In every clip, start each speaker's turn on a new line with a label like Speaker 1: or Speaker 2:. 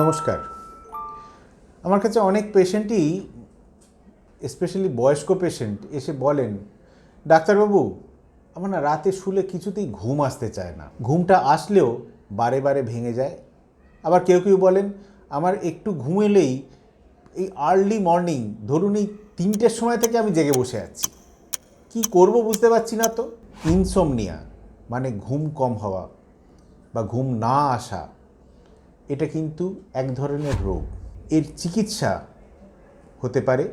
Speaker 1: নমস্কার। আমার কাছে অনেক পেশেন্টই স্পেশালি বয়স্ক পেশেন্ট, এসে বলেন, ডাক্তারবাবু, আমার না রাতে শুলে কিছুতেই ঘুম আসতে চায় না। ঘুমটা আসলেও বারে বারে ভেঙে যায়। আবার কেউ কেউ বলেন, আমার একটু ঘুম এলেই এই আর্লি মর্নিং ধরুন এই তিনটের সময় থেকে আমি জেগে বসে আছি। কি করব বুঝতে পারছি না তো। ইনসোমনিয়া মানে ঘুম কম হওয়া বা ঘুম না আসা এটা কিন্তু এক ধরনের রোগ। এর চিকিৎসা হতে পারে।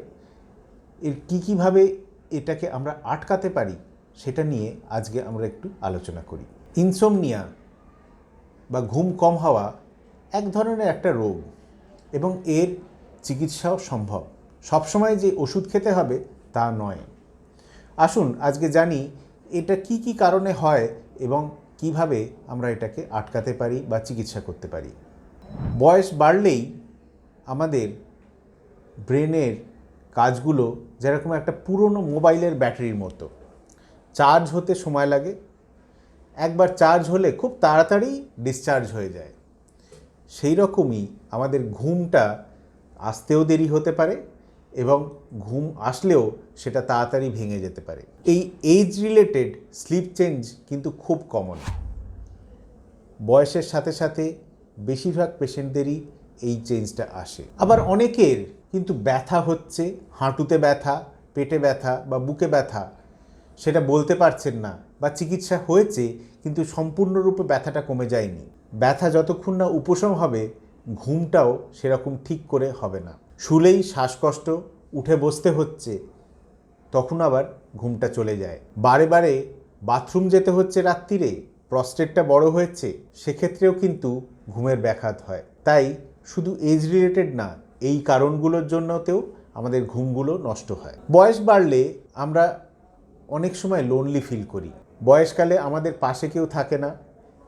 Speaker 1: এর কী কীভাবে এটাকে আমরা আটকাতে পারি সেটা নিয়ে আজকে আমরা একটু আলোচনা করি। ইনসোমনিয়া বা ঘুম কম হওয়া এক ধরনের একটা রোগ এবং এর চিকিৎসাও সম্ভব। সবসময় যে ওষুধ খেতে হবে তা নয়। আসুন আজকে জানি এটা কি কি কারণে হয় এবং কীভাবে আমরা এটাকে আটকাতে পারি বা চিকিৎসা করতে পারি। বয়স বাড়লেই আমাদের ব্রেনের কাজগুলো যেরকম একটা পুরনো মোবাইলের ব্যাটারির মতো। চার্জ হতে সময় লাগে। একবার চার্জ হলে খুব তাড়াতাড়ি ডিসচার্জ হয়ে যায়। সেই রকমই আমাদের ঘুমটা আসতেও দেরি হতে পারে এবং ঘুম আসলেও সেটা তাড়াতাড়ি ভেঙে যেতে পারে। এই এজ রিলেটেড স্লিপ চেঞ্জ কিন্তু খুব কমন বয়সের সাথে সাথে বেশিরভাগ পেশেন্টদেরই এই চেঞ্জটা আসে। আবার অনেকের কিন্তু ব্যথা হচ্ছে, হাঁটুতে ব্যথা, পেটে ব্যথা বা বুকে ব্যথা, সেটা বলতে পারছেন না বা চিকিৎসা হয়েছে, কিন্তু সম্পূর্ণরূপে ব্যথাটা কমে যায়নি। ব্যথা যতক্ষণ না উপশম হবে, ঘুমটাও সেরকম ঠিক করে হবে না। শুলেই শ্বাসকষ্ট, উঠে বসতে হচ্ছে, তখন আবার ঘুমটা চলে যায়। বারে বারে বাথরুম যেতে হচ্ছে রাত্রিরে প্রস্টেটটা বড় হয়েছে, সেক্ষেত্রেও কিন্তু ঘুমের ব্যাঘাত হয়। তাই শুধু এজ রিলেটেড না, এই কারণগুলোর জন্যতেও আমাদের ঘুমগুলো নষ্ট হয়। বয়স বাড়লে আমরা অনেক সময় লোনলি ফিল করি। বয়সকালে আমাদের পাশে কেউ থাকে না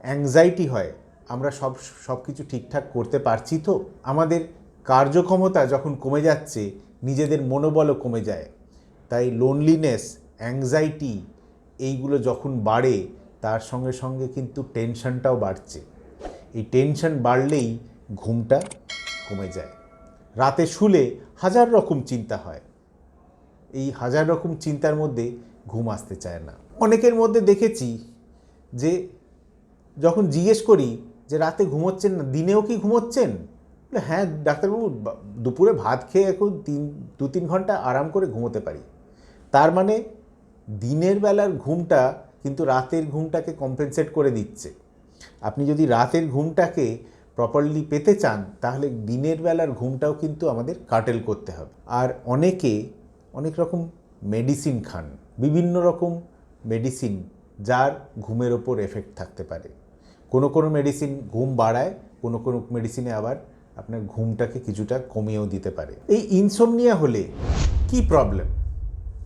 Speaker 1: অ্যাংজাইটি হয়। আমরা সব সব কিছু ঠিকঠাক করতে পারছি তো? আমাদের কার্যক্ষমতা যখন কমে যাচ্ছে, নিজেদের মনোবলও কমে যায়। তাই লোনলিনেস অ্যাংজাইটি এইগুলো যখন বাড়ে, তার সঙ্গে সঙ্গে কিন্তু টেনশনটাও বাড়ছে। এই টেনশন বাড়লেই ঘুমটা কমে যায়। রাতে শুলে হাজার রকম চিন্তা হয়। এই হাজার রকম চিন্তার মধ্যে ঘুম আসতে চায় না। অনেকের মধ্যে দেখেছি যে যখন জিজ্ঞেস করি যে রাতে ঘুমোচ্ছেন না, দিনেও কি ঘুমোচ্ছেন? হ্যাঁ ডাক্তারবাবু দুপুরে ভাত খেয়ে এখন তিন, দু তিন ঘণ্টা আরাম করে ঘুমোতে পারি। তার মানে দিনের বেলার ঘুমটা কিন্তু রাতের ঘুমটাকে কম্পেনসেট করে দিচ্ছে। আপনি যদি রাতের ঘুমটাকে প্রপারলি পেতে চান, তাহলে দিনের বেলার ঘুমটাও কিন্তু আমাদের কাটেল করতে হবে। আর অনেকে অনেক রকম মেডিসিন খান, বিভিন্ন রকম মেডিসিন যার ঘুমের ওপর এফেক্ট থাকতে পারে। কোনো কোনো মেডিসিন ঘুম বাড়ায়, কোনো কোনো মেডিসিনে আবার আপনার ঘুমটাকে কিছুটা কমিয়েও দিতে পারে। এই ইনসোমনিয়া হলে কি প্রবলেম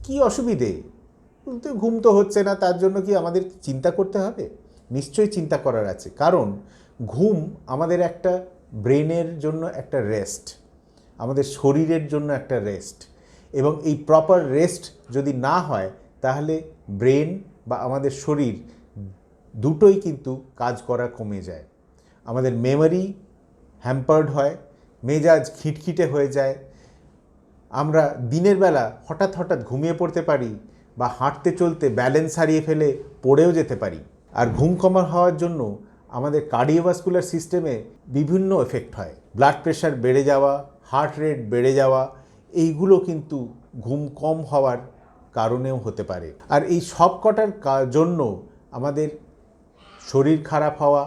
Speaker 1: কি অসুবিধে? ঘুম তো হচ্ছে না, তার জন্য কি আমাদের চিন্তা করতে হবে? নিশ্চয়ই চিন্তা করার আছে। কারণ ঘুম আমাদের একটা ব্রেনের জন্য একটা রেস্ট, আমাদের শরীরের জন্য একটা রেস্ট এবং এই প্রপার রেস্ট যদি না হয় তাহলে ব্রেন বা আমাদের শরীর দুটোই কিন্তু কাজ করা কমে যায়। আমাদের মেমোরি হ্যাম্পার্ড হয়, মেজাজ খিটখিটে হয়ে যায়। আমরা দিনের বেলা হঠাৎ হঠাৎ ঘুমিয়ে পড়তে পারি বা হাঁটতে চলতে ব্যালেন্স হারিয়ে ফেলে পড়েও যেতে পারি। আর ঘুম কমা হওয়ার জন্য আমাদের কার্ডিওভাস্কুলার সিস্টেমে বিভিন্ন এফেক্ট হয়। ব্লাড প্রেশার বেড়ে যাওয়া হার্ট রেট বেড়ে যাওয়া, এইগুলো কিন্তু ঘুম কম হওয়ার কারণেও হতে পারে। আর এই সব কটার জন্য আমাদের শরীর খারাপ হওয়া,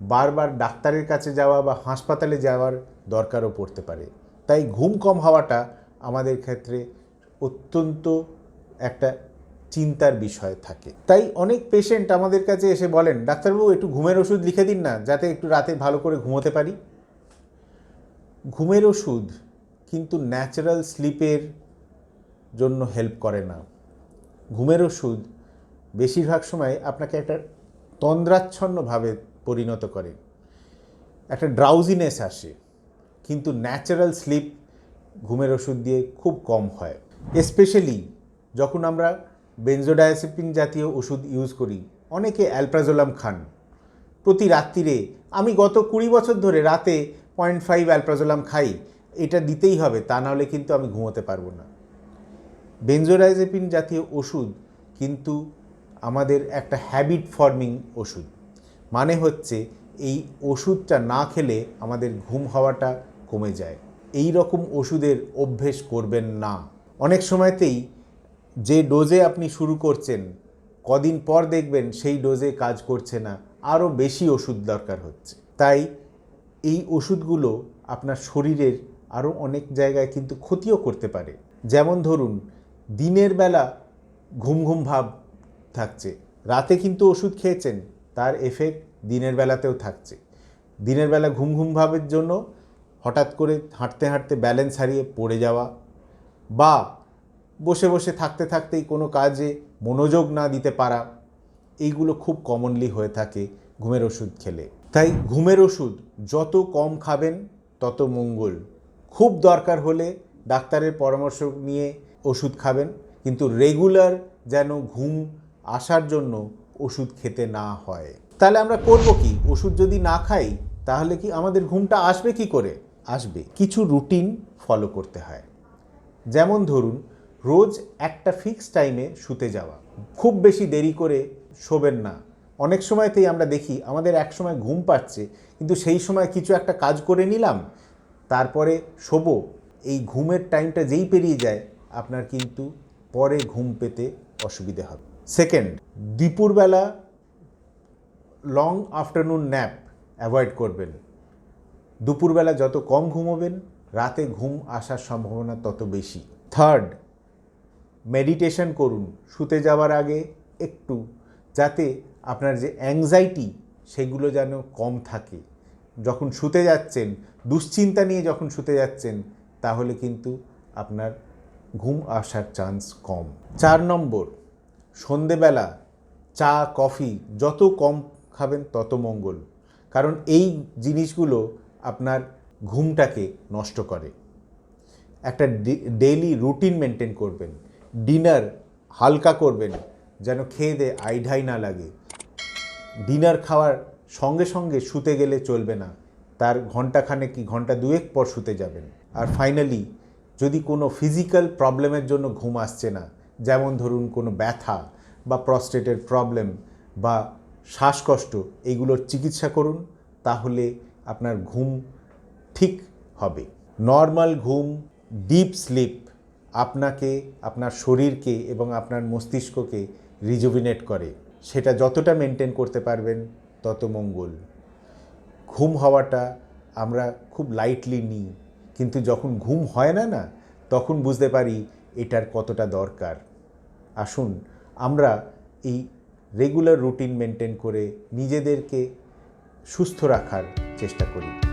Speaker 1: বারবার ডাক্তারের কাছে যাওয়া বা হাসপাতালে যাওয়ার দরকারও পড়তে পারে। তাই ঘুম কম হওয়াটা আমাদের ক্ষেত্রে অত্যন্ত একটা চিন্তার বিষয় থাকে। তাই অনেক পেশেন্ট আমাদের কাছে এসে বলেন, ডাক্তারবাবু, একটু ঘুমের ওষুধ লিখে দিন না, যাতে একটু রাতে ভালো করে ঘুমোতে পারি। ঘুমের ওষুধ কিন্তু ন্যাচারাল স্লিপের জন্য হেল্প করে না। ঘুমের ওষুধ বেশিরভাগ সময় আপনাকে একটা তন্দ্রাচ্ছন্নভাবে পরিণত করে। একটা ড্রাউজিনেস আসে, কিন্তু ন্যাচারাল স্লিপ ঘুমের ওষুধ দিয়ে খুব কম হয়। স্পেশালি যখন আমরা বেনজোডায়াসেপিন জাতীয় ওষুধ ইউজ করি। অনেকে অ্যালপ্রাজোলাম খান। প্রতি রাত্রিরে আমি গত কুড়ি বছর ধরে রাতে পয়েন্ট ফাইভ অ্যালপ্রাজোলাম খাই। এটা দিতেই হবে, তা নাহলে কিন্তু আমি ঘুমোতে পারব না। বেনজোডাইজেপিন জাতীয় ওষুধ কিন্তু আমাদের একটা হ্যাবিট ফর্মিং ওষুধ। মানে হচ্ছে এই ওষুধটা না খেলে আমাদের ঘুম হওয়াটা কমে যায়। এই রকম ওষুধের অভ্যেস করবেন না। অনেক সময়তেই যে ডোজে আপনি শুরু করছেন, কদিন পর দেখবেন সেই ডোজে কাজ করছে না, আরও বেশি ওষুধ দরকার হচ্ছে। তাই এই ওষুধগুলো আপনার শরীরের আরও অনেক জায়গায় কিন্তু ক্ষতিও করতে পারে। যেমন ধরুন, দিনের বেলা ঘুম ঘুম ভাব থাকছে। রাতে কিন্তু ওষুধ খেয়েছেন, তার এফেক্ট দিনের বেলাতেও থাকছে। দিনের বেলা ঘুম ঘুম ভাবের জন্য হঠাৎ করে হাঁটতে হাঁটতে ব্যালেন্স হারিয়ে পড়ে যাওয়া বা বসে বসে থাকতে থাকতেই কোনো কাজে মনোযোগ না দিতে পারা, এইগুলো খুব কমনলি হয়ে থাকে ঘুমের ওষুধ খেলে। তাই ঘুমের ওষুধ যত কম খাবেন, তত মঙ্গল। খুব দরকার হলে ডাক্তারের পরামর্শ নিয়ে ওষুধ খাবেন, কিন্তু রেগুলার যেন ঘুম আসার জন্য ওষুধ খেতে না হয়। তাহলে আমরা করব কি? ওষুধ যদি না খাই, তাহলে কি আমাদের ঘুমটা আসবে কি করে? আসবে। কিছু রুটিন ফলো করতে হয়। যেমন ধরুন রোজ একটা ফিক্স টাইমে শুতে যাওয়া। খুব বেশি দেরি করে শোবেন না। অনেক সময়তেই আমরা দেখি, আমাদের এক সময় ঘুম পাচ্ছে, কিন্তু সেই সময় কিছু একটা কাজ করে নিলাম, তারপরে শোবো। এই ঘুমের টাইমটা যেই পেরিয়ে যায়, আপনার কিন্তু পরে ঘুম পেতে অসুবিধে হবে। সেকেন্ড দুপুরবেলা লং আফটারনুন ন্যাপ অ্যাভয়েড করবেন। দুপুরবেলা যত কম ঘুমোবেন, রাতে ঘুম আসার সম্ভাবনা তত বেশি। থার্ড মেডিটেশন করুন, শুতে যাওয়ার আগে একটু, যাতে আপনার যে অ্যাংজাইটি সেগুলো যেন কম থাকে। যখন শুতে যাচ্ছেন, দুশ্চিন্তা নিয়ে যখন শুতে যাচ্ছেন, তাহলে কিন্তু আপনার ঘুম আসার চান্স কম। চার নম্বর, সন্ধেবেলা চা, কফি যত কম খাবেন তত মঙ্গল। কারণ এই জিনিসগুলো আপনার ঘুমটাকে নষ্ট করে। একটা ডেইলি রুটিন মেনটেন করবেন। ডিনার হালকা করবেন, যেন খেয়ে দে আইঢাই না লাগে। ডিনার খাওয়ার সঙ্গে সঙ্গে শুতে গেলে চলবে না, তার ঘন্টাখানে কি ঘণ্টা দুয়েক পর শুতে যাবেন। আর ফাইনালি যদি কোনো ফিজিক্যাল প্রবলেমের জন্য ঘুম আসছে না, যেমন ধরুন কোনো ব্যথা বা প্রস্টেটের প্রবলেম বা শ্বাসকষ্ট এইগুলোর চিকিৎসা করুন, তাহলে আপনার ঘুম ঠিক হবে। নর্মাল ঘুম ডিপ স্লিপ আপনাকে, আপনার শরীরকে এবং আপনার মস্তিষ্ককে রিজুভিনেট করে। সেটা যতটা মেনটেন করতে পারবেন, তত মঙ্গল। ঘুম হওয়াটা আমরা খুব লাইটলি নিই, কিন্তু যখন ঘুম হয় না না, তখন বুঝতে পারি এটার কতটা দরকার। আসুন, আমরা এই রেগুলার রুটিন মেনটেন করে নিজেদেরকে সুস্থ রাখার চেষ্টা করি।